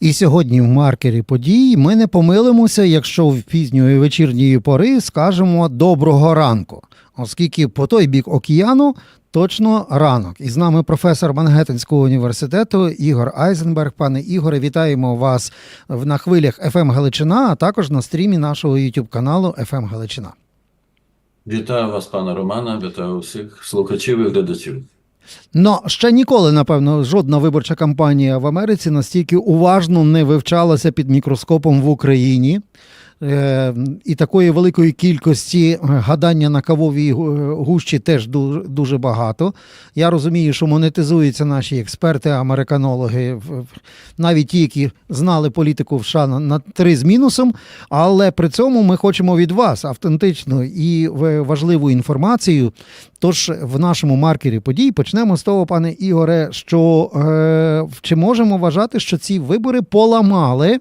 І сьогодні в маркері подій ми не помилимося, якщо в пізньої вечірньої пори скажемо доброго ранку, оскільки по той бік океану точно ранок. І з нами професор Мангеттенського університету Ігор Айзенберг. Пане Ігоре, вітаємо вас на хвилях FM Галичина, а також на стрімі нашого YouTube каналу FM Галичина. Вітаю вас, пане Романе, вітаю усіх слухачів і глядачів. Но ще ніколи, напевно, жодна виборча кампанія в Америці настільки уважно не вивчалася під мікроскопом в Україні. Е, І такої великої кількості е, гадання на кавовій гущі теж дуже багато. Я розумію, що монетизуються наші експерти, американологи, навіть ті, які знали політику в США на, три з мінусом. Але при цьому ми хочемо від вас автентичну і важливу інформацію. Тож в нашому маркері подій почнемо з того, пане Ігоре, що е, чи можемо вважати, що ці вибори поламали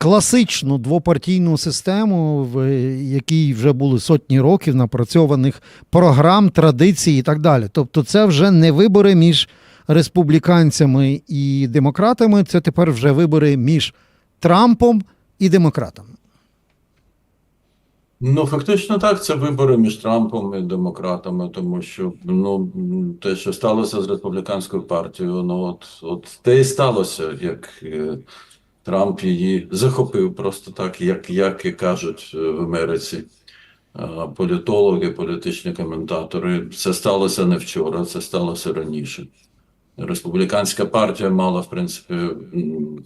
класичну двопартійну систему, в якій вже були сотні років напрацьованих програм, традицій і так далі. Тобто, це вже не вибори між республіканцями і демократами, це тепер вже вибори між Трампом і демократами. Ну, фактично так, це вибори між Трампом і демократами, тому що ну, те, що сталося з республіканською партією, ну от, от те і сталося, як е, Трамп її захопив просто так, як, як і кажуть е, в Америці. е, Політологи, політичні коментатори, це сталося не вчора, це сталося раніше. Республіканська партія мала, в принципі,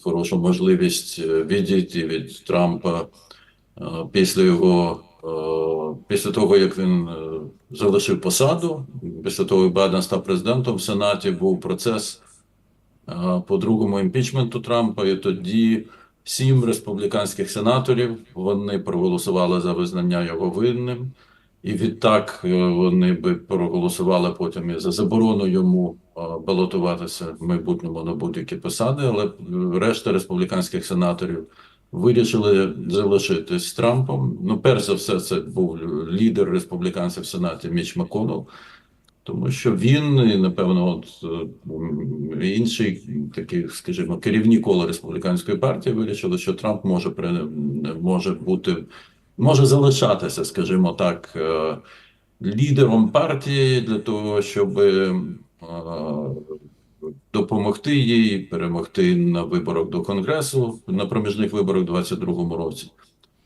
хорошу можливість е, відійти від Трампа після його, після того, як він залишив посаду, після того, як Байден став президентом в Сенаті, був процес по другому імпічменту Трампа, і тоді сім республіканських сенаторів вони проголосували за визнання його винним. І відтак е, вони би проголосували потім і за заборону йому балотуватися в майбутньому на будь-які посади, але е, решта республіканських сенаторів вирішили залишитись Трампом. Ну, перш за все, це був лідер республіканців в Сенаті Міч Маконел, тому що він, і, напевно, от е, м, інший такі, скажімо, керівні кола республіканської партії вирішили, що Трамп може при- може бути може залишатися, скажімо так, е, лідером партії для того, щоб е, допомогти їй перемогти на виборах до Конгресу на проміжних виборах у 2022 році.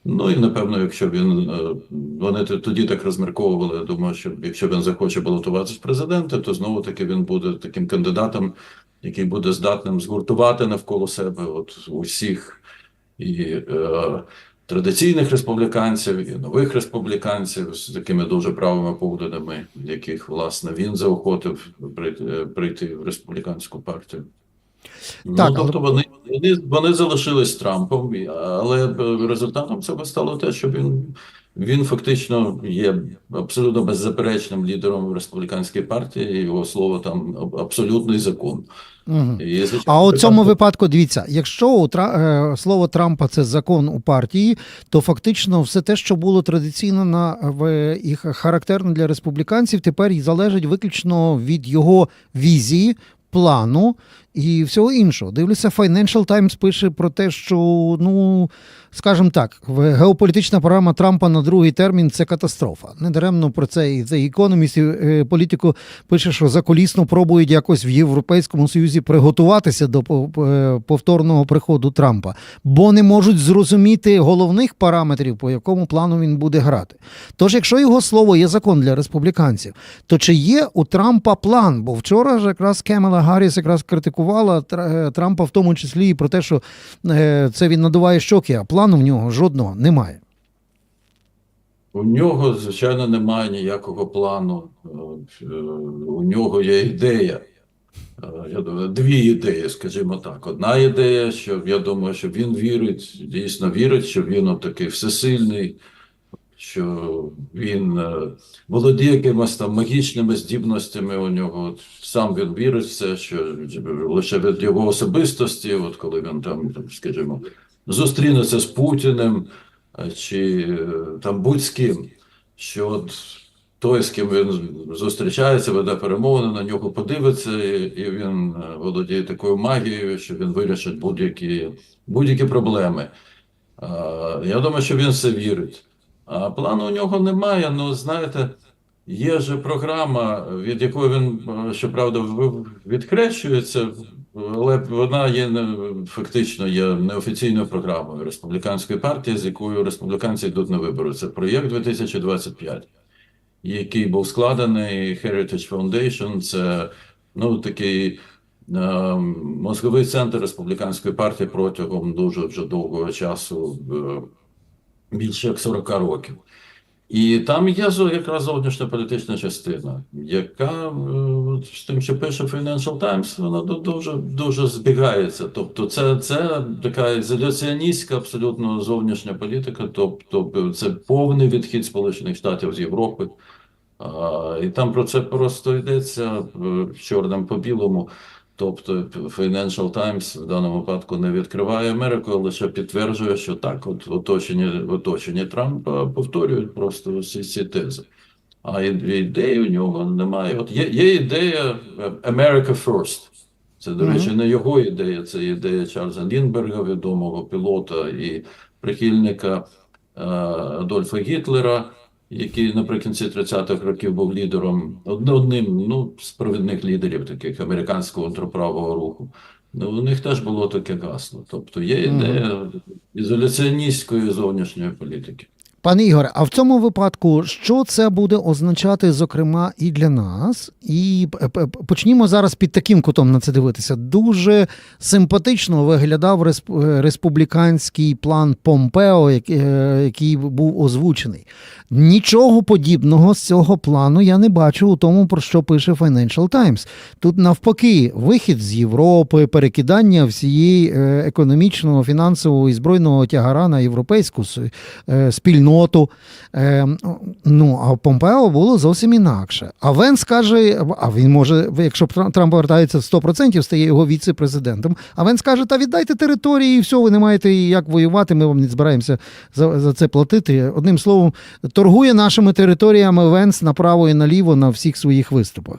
Ну і напевно, якщо він е, вони тоді так розмірковували, я думаю, що якщо він захоче балотуватися в президенти, то знову таки він буде таким кандидатом, який буде здатним згуртувати навколо себе от усіх і е, традиційних республіканців, і нових республіканців з такими дуже правими поглядами, яких власне він заохотив прийти, е, прийти в республіканську партію. Так, ну, тобто вони, вони, вони залишились Трампом, але результатом цього стало те, що він, він фактично є абсолютно беззаперечним лідером республіканської партії, його слово там абсолютний закон. Угу. І, звичайно, А у цьому випадку дивіться, якщо у Тра... е, слово Трампа це закон у партії, то фактично все те, що було традиційно на в і характерно для республіканців, тепер і залежить виключно від його візії, плану і всього іншого. Дивлюся, Financial Times пише про те, що ну скажімо так, геополітична програма Трампа на другий термін це катастрофа. Недаремно про це і The Economist, і е, політику пише, що закулісно пробують якось в Європейському Союзі приготуватися до е, повторного приходу Трампа, бо не можуть зрозуміти головних параметрів, по якому плану він буде грати. Тож, якщо його слово є закон для республіканців, то чи є у Трампа план? Бо вчора ж якраз Кемела Гарріс якраз критикувала Тра- е, Трампа, в тому числі і про те, що е, це він надуває щоки, а плану в нього жодного немає. У нього, звичайно, немає ніякого плану. Е, У нього є ідея. Дві ідеї, скажімо так. Одна ідея, що я думаю, що він вірить, дійсно вірить, що він такий всесильний, що він е, володіє якимось там магічними здібностями у нього. От Сам він вірить в це, що лише від його особистості, от коли він там, скажімо, зустрінеться з Путіним е, чи е, там будь з ким, що от той, з ким він зустрічається, веде перемовини, на нього подивиться, і, і він володіє такою магією, що він вирішить будь-які будь-які проблеми. Я думаю, що він все вірить. А плану у нього немає. Ну, знаєте, є же програма, від якої він, е, щоправда, в- відхрещується, але вона є фактично є неофіційною програмою республіканської партії, з якою республіканці йдуть на вибори. Це проєкт 2025, який був складений Heritage Foundation. Це ну, такий е, мозговий центр республіканської партії протягом дуже вже довгого часу, е, більше як 40 років. І там є якраз зовнішня політична частина, яка е, з тим, що пише Financial Times, вона ду- дуже дуже збігається. Тобто, це, це така ізоляціоністська абсолютно зовнішня політика, тобто це повний відхід Сполучених Штатів з Європи. А, і там про це просто йдеться е, чорним по білому. Тобто Financial Times в даному випадку не відкриває Америку, а лише підтверджує, що так, от оточення, оточення Трампа повторюють просто всі ці тези. А ідеї у нього немає. От є, є ідея е, America First. Це, до речі, не його ідея, це ідея Чарльза Лінберга, відомого пілота і прихильника е, Адольфа Гітлера, який наприкінці 30-х років був лідером, одним ну, з провідних лідерів таких американського ультраправого руху. Ну, у них теж було таке гасло. Тобто є ідея ізоляціоністської зовнішньої політики. Пане Ігоре, а в цьому випадку що це буде означати, зокрема, і для нас? І п- почнімо зараз під таким кутом на це дивитися. Дуже симпатично виглядав е, республіканський план Помпео, е, який був озвучений. Нічого подібного з цього плану я не бачу у тому, про що пише Financial Times. Тут навпаки, вихід з Європи, перекидання всієї е, економічного, фінансового і збройного тягара на європейську с- е, спільноту. Е, Ну, а Помпео було зовсім інакше. А Венс каже, а він може, якщо Трамп повертається 100%, стає його віце-президентом. А Венс каже, та віддайте території, і все, ви не маєте як воювати, ми вам не збираємося за, за це платити. Одним словом, торгує нашими територіями Венс направо і наліво на всіх своїх виступах.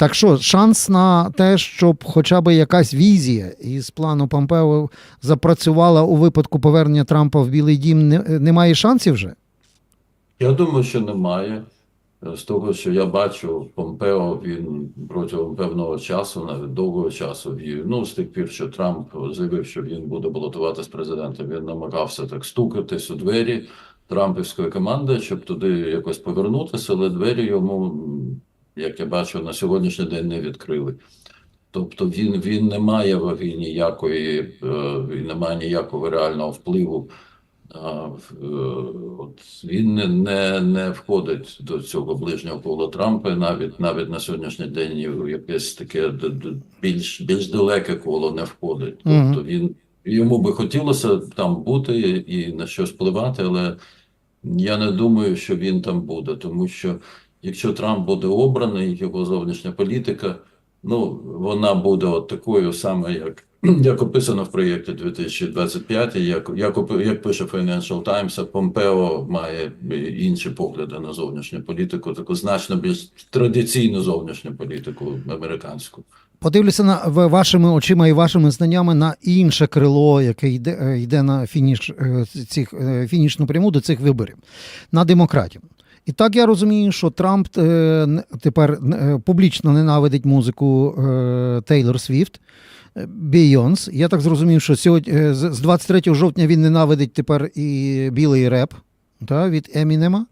Так що шанс на те, щоб хоча б якась візія із плану Помпео запрацювала у випадку повернення Трампа в Білий Дім, не, немає шансів вже? Я думаю, що немає. З того, що я бачу, Помпео він протягом певного часу, навіть довгого часу, ну з тих пір, що Трамп заявив, що він буде балотувати з президентом, він намагався так стукатись у двері Трампівської команди, щоб туди якось повернутися, але двері йому, як я бачу, на сьогоднішній день не відкрили. Тобто він, він не має ваги ніякої, е, він не має ніякого реального впливу. В- е, От він не, не, не входить до цього ближнього кола Трампа, навіть навіть на сьогоднішній день в якесь таке більш більш далеке коло не входить. Тобто він йому би хотілося там бути і на щось впливати, але я не думаю, що він там буде, тому що якщо Трамп буде обраний, його зовнішня політика, ну вона буде от такою саме, як, як описано в проєкті 2025, як, як, як пише Financial Times, Помпео має інші погляди на зовнішню політику, таку значно більш традиційну зовнішню політику американську. Подивлюся на вашими очима і вашими знаннями на інше крило, яке йде, йде на фініш е, цих е, фінішну пряму до цих виборів на демократів. І так я розумію, що Трамп е, тепер е, публічно ненавидить музику е, Тейлор Свіфт. Бійонс. Я так зрозумів, що сьогодні з 23 жовтня він ненавидить тепер і білий реп та, від Емінема.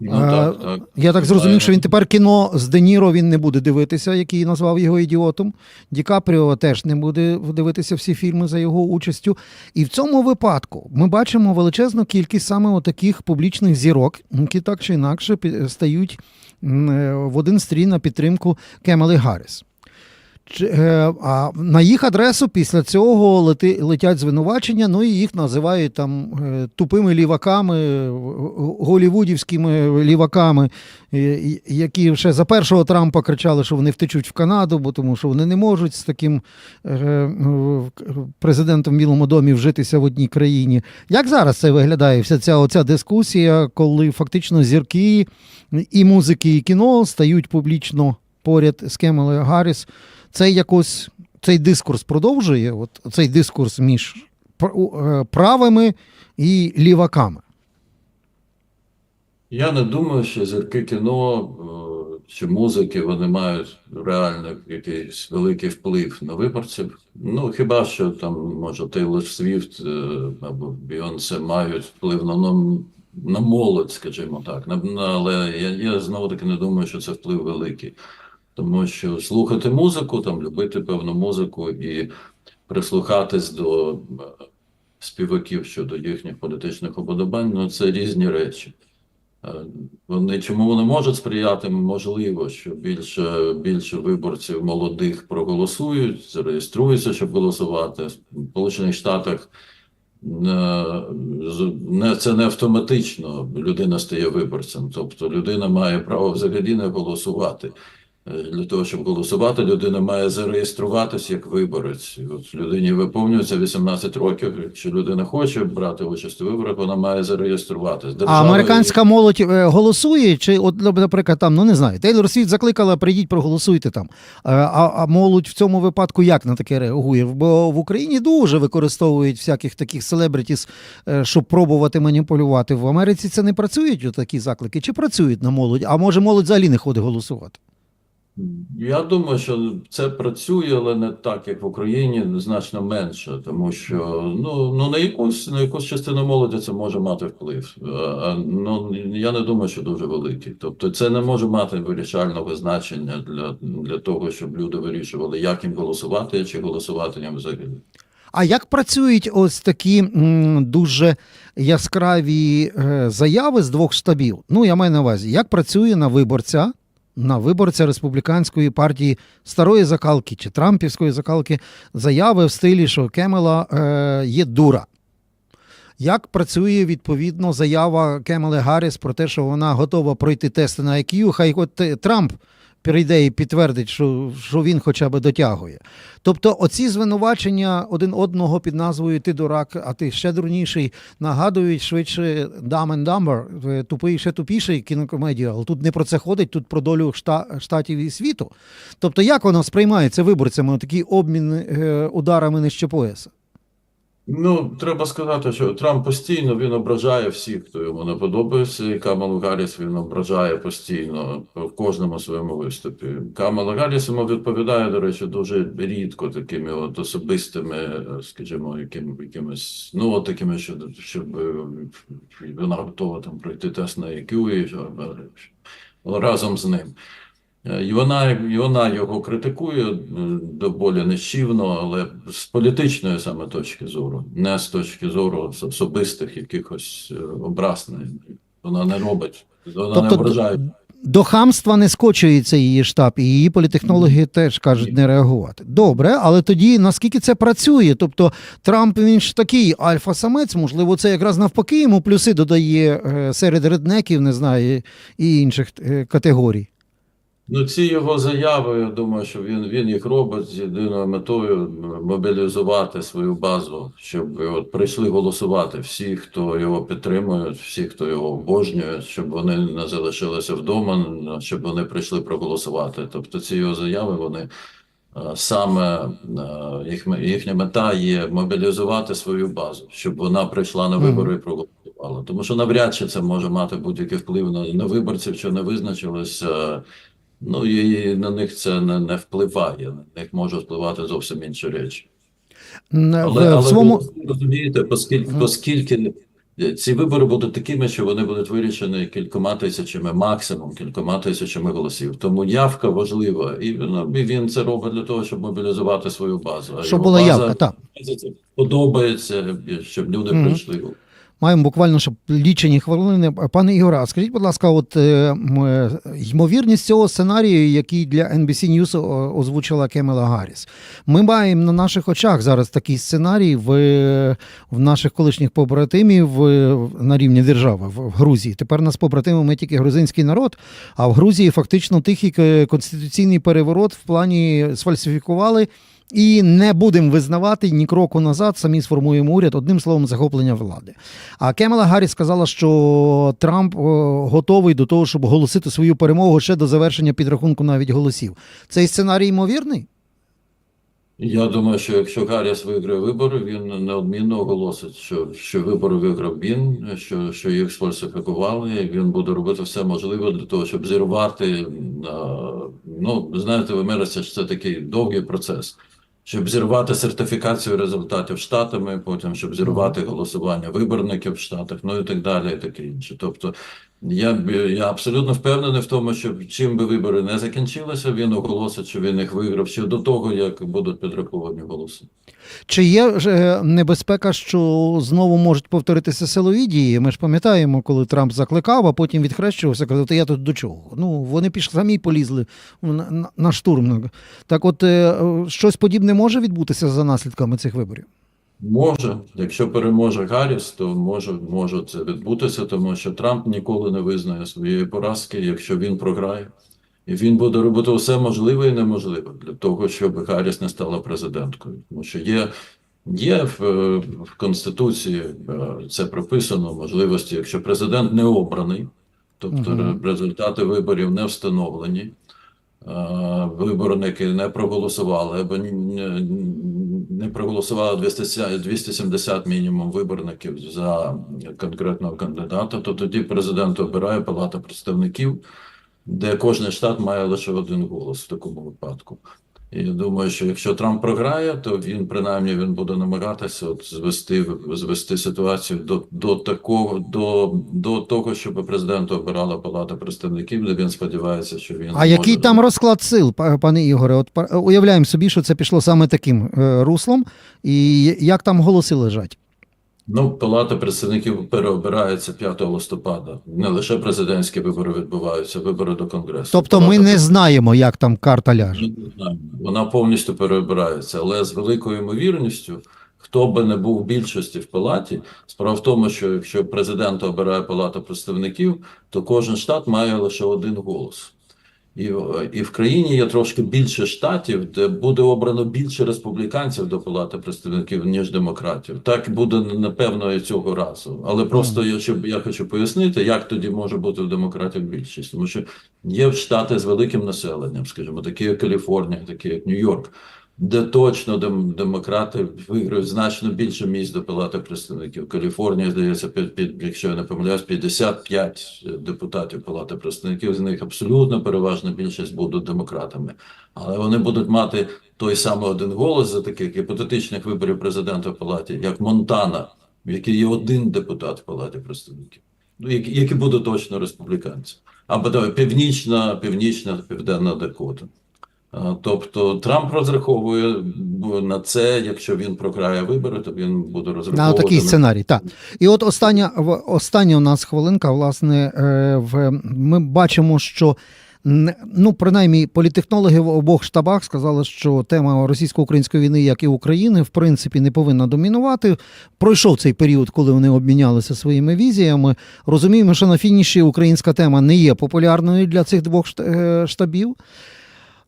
Ну, так, так. Я так зрозумів, що він тепер кіно з Де Ніро він не буде дивитися, який назвав його ідіотом. Ді Капріо теж не буде дивитися всі фільми за його участю. І в цьому випадку ми бачимо величезну кількість саме отаких публічних зірок, які так чи інакше стають е, в один стрій на підтримку Кемели Гарріс. Е, А на їх адресу після цього лети, летять звинувачення, ну і їх називають там е, тупими ліваками, е, голівудівськими ліваками, які ще за першого Трампа кричали, що вони втечуть в Канаду, бо тому що вони не можуть з таким президентом в Білому домі вжитися в одній країні. Як зараз це виглядає? Вся ця оця дискусія, коли фактично зірки і музики, і кіно стають публічно поряд з Кемелою Гарріс. Це якось цей дискурс продовжує, от цей дискурс між е, правими і ліваками. Я не думаю, що зірки кіно е, чи музики вони мають реально якийсь великий вплив на виборців. Ну хіба що там може Тейлор Свіфт е, або Бейонсе мають вплив на, на, молодь, скажімо так. Але я, я знову таки не думаю, що це вплив великий. Тому що слухати музику, там любити певну музику і прислухатись до е, співаків щодо їхніх політичних уподобань, ну це різні речі. Е, Вони чому вони можуть сприяти? Можливо, що більше, більше виборців молодих проголосують, зареєструються, щоб голосувати. В Сполучених Штатах не, це не автоматично людина стає виборцем. Тобто людина має право взагалі не голосувати. Е, Для того, щоб голосувати, людина має зареєструватися як виборець. От людині виповнюється 18 років. Якщо людина хоче брати участь у виборах, вона має зареєструватися. А американська молодь е, голосує, чи, от, наприклад, там, ну не знаю, Тейлор Світ закликала, прийдіть, проголосуйте там. Е, А, а молодь в цьому випадку як на таке реагує? Бо в Україні дуже використовують всяких таких селебритіс, щоб пробувати маніпулювати. В Америці це не працюють такі заклики, чи працюють на молодь? А може молодь взагалі не ходить голосувати? Я думаю, що це працює, але не так, як в Україні, значно менше, тому що ну, ну на якусь на якусь частину молоді це може мати вплив. А, ну я не думаю, що дуже великий. Тобто, це не може мати вирішального значення для, для того, щоб люди вирішували, як їм голосувати чи голосувати їм взагалі. А як працюють ось такі дуже яскраві е, заяви з двох штабів? Ну, я маю на увазі, як працює на виборця, на виборця республіканської партії старої закалки чи Трампівської закалки заяви в стилі, що Кемела е, є дура. Як працює відповідно заява Кемели Гарріс про те, що вона готова пройти тести на IQ, хай от е, Трамп прийде і підтвердить, що, що він хоча б дотягує. Тобто, оці звинувачення один одного під назвою Ти дурак, а ти ще дурніший, нагадують швидше Dumb and Dumber, е, тупий ще тупіший кінокомедію, але тут не про це ходить, тут про долю шта- штатів і світу. Тобто, як воно сприймається виборцями, такий обмін е, ударами нижче пояса? Ну, треба сказати, що Трамп постійно він ображає всіх, хто йому не подобається, і Камалу Гарріс він ображає постійно в кожному своєму виступі. Камала Гарріс йому відповідає, до речі, дуже рідко такими от особистими, е, скажімо, яким, якимись, ну, от такими, що, щоб е, вона готова там пройти тест на IQ і е, разом з ним. Е, І вона, і вона його критикує е, доволі нещівно, але з політичної саме точки зору, не з точки зору з особистих якихось е, образ. Вона не робить, вона не Тобто ображає. До хамства не скочується її штаб, і її політехнологи теж кажуть не реагувати. Добре, але тоді наскільки це працює? Тобто Трамп він ж такий альфа-самець, можливо, це якраз навпаки йому плюси додає серед реднеків, не знаю, і інших категорій. Ну, ці його заяви, я думаю, що він, він їх робить з єдиною метою мобілізувати свою базу, щоб от прийшли голосувати всі, хто його підтримує, всі, хто його обожнює, щоб вони не залишилися вдома, щоб вони прийшли проголосувати. Тобто ці його заяви, вони е, саме е, їх, їхня мета є мобілізувати свою базу, щоб вона прийшла на вибори і проголосувала. Тому що навряд чи це може мати будь-який вплив на, на виборців, що не визначилися. Ну і на них це не, не впливає. На них можуть впливати зовсім інші речі. Н- Але, в, але своєму... ви розумієте, оскільки, оскільки ці вибори будуть такими, що вони будуть вирішені кількома тисячами, максимум кількома тисячами голосів. Тому явка важлива, і ну, і він це робить для того, щоб мобілізувати свою базу. А Щоб була база- явка, так. це подобається, щоб люди Мгм. прийшли. Маємо буквально ще лічені хвилини. Пане Ігоре, скажіть, будь ласка, от е, е, ймовірність цього сценарію, який для NBC News озвучила Кемела Гарріс. Ми маємо на наших очах зараз такий сценарій в, в наших колишніх побратимів на рівні держави в, в Грузії. Тепер нас побратимами тільки грузинський народ, а в Грузії фактично тихий е, конституційний переворот в плані сфальсифікували. І не будемо визнавати ні кроку назад, самі сформуємо уряд, одним словом, захоплення влади. А Кемела Гарріс сказала, що Трамп готовий до того, щоб оголосити свою перемогу ще до завершення підрахунку навіть голосів. Цей сценарій ймовірний? Я думаю, що якщо Гарріс виграє вибори, він неодмінно оголосить, що, що вибори виграв він, що, що їх сфальсифікували, він буде робити все можливе для того, щоб зірвати. а, Ну, знаєте, в Америці це такий довгий процес. Щоб зірвати сертифікацію результатів штатами, потім щоб зірвати голосування виборників в штатах, ну і так далі, і таке інше. Тобто я, я абсолютно впевнений в тому, що чим би вибори не закінчилися, він оголосить, що він їх виграв ще до того, як будуть підраховані голоси. Чи є небезпека, що знову можуть повторитися силові дії? Ми ж пам'ятаємо, коли Трамп закликав, а потім відхрещувався, казав, «Та я тут до чого? Ну, вони пішли самі полізли на, штурм. Так от, е, щось подібне може відбутися за наслідками цих виборів? Може, якщо переможе Гарріс, то може, може це відбутися, тому що Трамп ніколи не визнає своєї поразки, якщо він програє. І він буде робити все можливе і неможливе для того, щоб Гарріс не стала президенткою. Тому що є, є в, в Конституції е, це прописано можливості, якщо президент не обраний, тобто Мгм. результати виборів не встановлені, е, виборники не проголосували або не проголосували 200 270 мінімум виборників за конкретного кандидата, то тоді президент обирає Палата представників, де кожен штат має лише один голос в такому випадку. І я думаю, що якщо Трамп програє, то він принаймні він буде намагатися от звести, звести ситуацію до, до такого, до, до того, щоб президента обирала Палата представників, де він сподівається, що він А який там розклад сил, па- пане Ігоре? От уявляємо собі, що це пішло саме таким е, руслом, і як там голоси лежать? Ну, Палата представників переобирається 5 листопада. Не лише президентські вибори відбуваються, вибори до Конгресу. Тобто ми Палата не знаємо, як там карта ляже. Ми не знаємо. Вона повністю переобирається, але з великою ймовірністю, хто би не був в більшості в палаті, справа в тому, що якщо президента обирає палата представників, то кожен штат має лише один голос. І, і в країні є трошки більше штатів, де буде обрано більше республіканців до палати представників, ніж демократів. Так буде напевно і цього разу. Але просто я, щоб я хочу пояснити, як тоді може бути в демократів більшість, тому що є штати з великим населенням, скажімо, такі як Каліфорнія, такі як Нью-Йорк, де точно дем, демократи виграють значно більше місць до Палати представників. Каліфорнія, здається, під, під, якщо я не помиляюсь, 55 депутатів Палати представників, з них абсолютно переважна більшість будуть демократами. Але вони будуть мати той самий один голос за таких гіпотетичних виборів президента в Палаті, як Монтана, в якій є один депутат в Палаті представників, ну, які, які будуть точно республіканці. Або давай, північна, північна, південна Дакота. Тобто Трамп розраховує на це, якщо він програє вибори, то він буде На такий сценарій, так. І от остання, остання у нас хвилинка, власне, е, в, ми бачимо, що ну, принаймні, політехнологи в обох штабах сказали, що тема російсько-української війни, як і України, в принципі, не повинна домінувати. Пройшов цей період, коли вони обмінялися своїми візіями. Розуміємо, що на фініші українська тема не є популярною для цих двох е, штабів.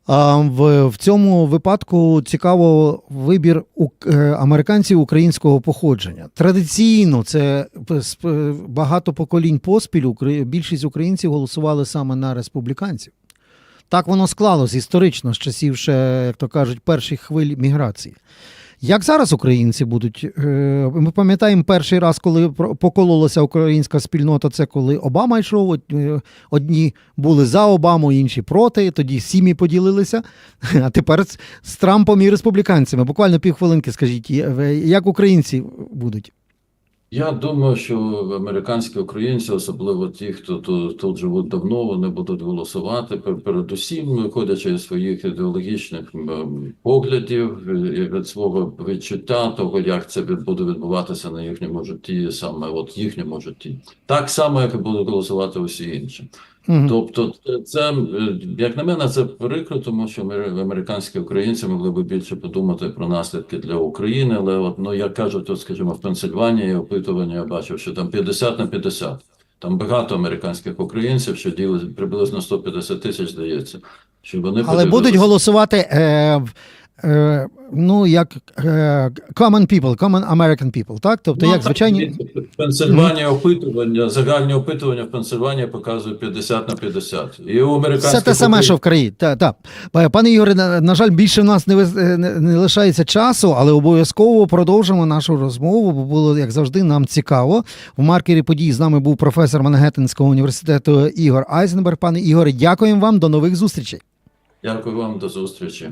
В, в цьому випадку цікаво вибір е, американців українського походження. Традиційно це п- багато поколінь поспіль. Більшість українців голосували саме на республіканців. Так воно склалось історично з часів, ще, як то кажуть, перших хвиль міграції. Як зараз українці будуть? е, Ми пам'ятаємо перший раз, коли покололася українська спільнота, це коли Обама йшов. Е, Одні були за Обаму, інші проти. Тоді сім'ї поділилися. А тепер з Трампом і республіканцями. Буквально півхвилинки скажіть, як українці будуть? Я думаю, що американські українці, особливо ті, хто тут, тут живуть давно, вони будуть голосувати пер- передусім, виходячи з своїх ідеологічних поглядів і від свого відчуття того, як це буде відбуватися на їхньому житті, саме от їхньому житті, так само, як і будуть голосувати усі інші. Мгм. Тобто, це- це, е, як на мене, це прикро, тому що амер- американські українці могли би більше подумати про наслідки для України. Але от, ну, як кажуть, от, скажімо, в Пенсильванії опитування я бачив, що там 50 на 50. Там багато американських українців, що ділять приблизно 150 тисяч, здається. Що вони Але будуть голосувати е, е, ну, як е, common people, common American people, так? Тобто, Ну, як так, звичайні. Пенсильванії опитування, загальні опитування в Пенсильванії показують 50 на 50. І у американських Все те саме, що в країні. Та, та. Пане Ігоре, на, на жаль, більше в нас не, не, не лишається часу, але обов'язково продовжимо нашу розмову, бо було, як завжди, нам цікаво. В маркері подій з нами був професор Мангеттенського університету Ігор Айзенберг. Пане Ігоре, дякуємо вам. До нових зустрічей. Дякую вам, до зустрічі.